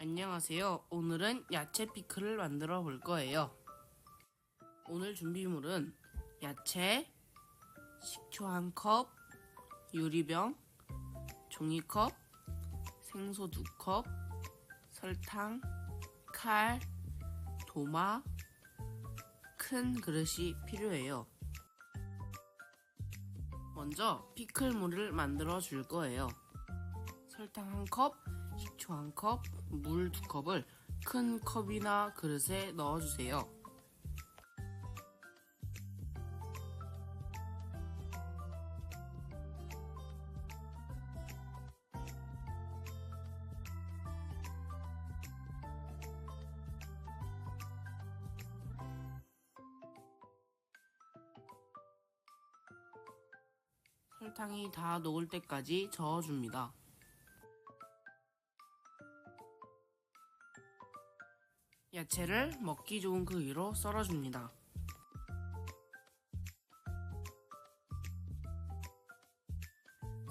안녕하세요. 오늘은 야채 피클을 만들어 볼 거예요. 오늘 준비물은 야채, 식초 한 컵, 유리병, 종이컵, 생소 두 컵, 설탕, 칼, 도마, 큰 그릇이 필요해요. 먼저 피클물을 만들어 줄 거예요. 설탕 한 컵, 식초 한 컵, 물두 컵을 큰 컵이나 그릇에 넣어주세요. 설탕이 다 녹을 때까지 저어줍니다. 야채를 먹기 좋은 크기로 썰어줍니다.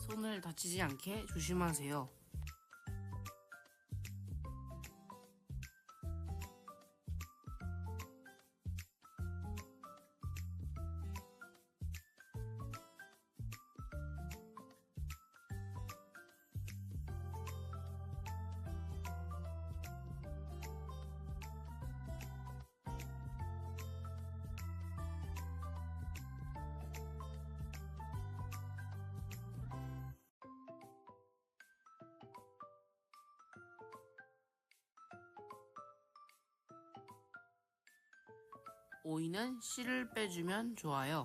손을 다치지 않게 조심하세요. 오이는 씨를 빼주면 좋아요.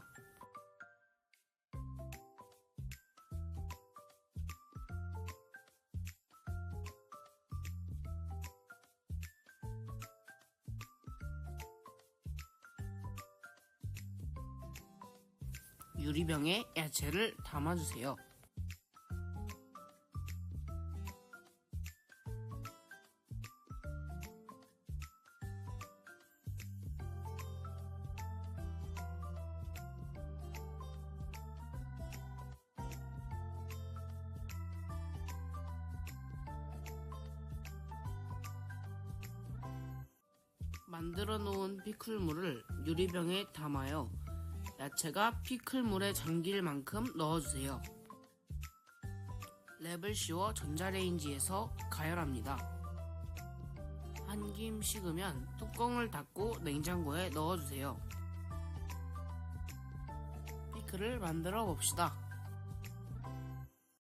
유리병에 야채를 담아주세요. 만들어 놓은 피클물을 유리병에 담아요. 야채가 피클물에 잠길 만큼 넣어주세요. 랩을 씌워 전자레인지에서 가열합니다. 한 김 식으면 뚜껑을 닫고 냉장고에 넣어주세요. 피클을 만들어 봅시다.